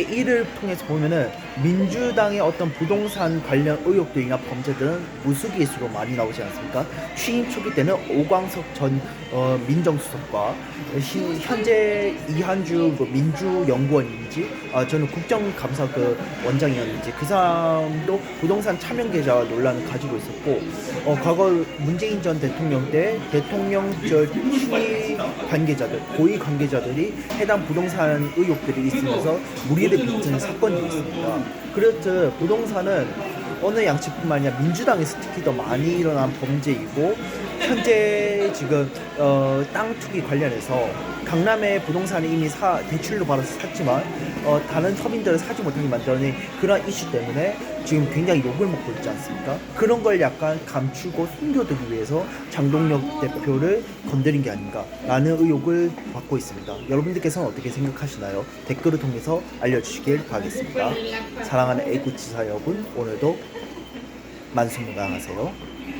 이를 통해서 보면은 민주당의 어떤 부동산 관련 의혹들이나 범죄들은 무수기수로 많이 나오지 않습니까? 취임 초기 때는 오광석 전 어, 민정수석과 시- 현재 이한주 그 민주연구원인지 아, 저는 국정감사 그 원장이었는지 그 사람도 부동산 차명 계좌 논란을 가지고 있었고 어, 과거 문재인 전 대통령 때 대통령 저취 관계자들 고위 관계자들이 해당 부동산 의혹들이 있으면서 무리를 빚은 사건들이 있습니다. 그렇듯 부동산은 어느 양측뿐만 아니라 민주당에서 특히 더 많이 일어난 범죄이고 현재 지금 어, 땅 투기 관련해서 강남의 부동산을 이미 사, 대출로 받아서 샀지만 어, 다른 서민들은 사지 못하게 만들어낸 그런 이슈 때문에 지금 굉장히 욕을 먹고 있지 않습니까? 그런 걸 약간 감추고 숨겨두기 위해서 장동혁 대표를 건드린 게 아닌가라는 의혹을 받고 있습니다. 여러분들께서는 어떻게 생각하시나요? 댓글을 통해서 알려주시길 바라겠습니다. 사랑하는 애국지사 여러분, 오늘도 만수무강하세요.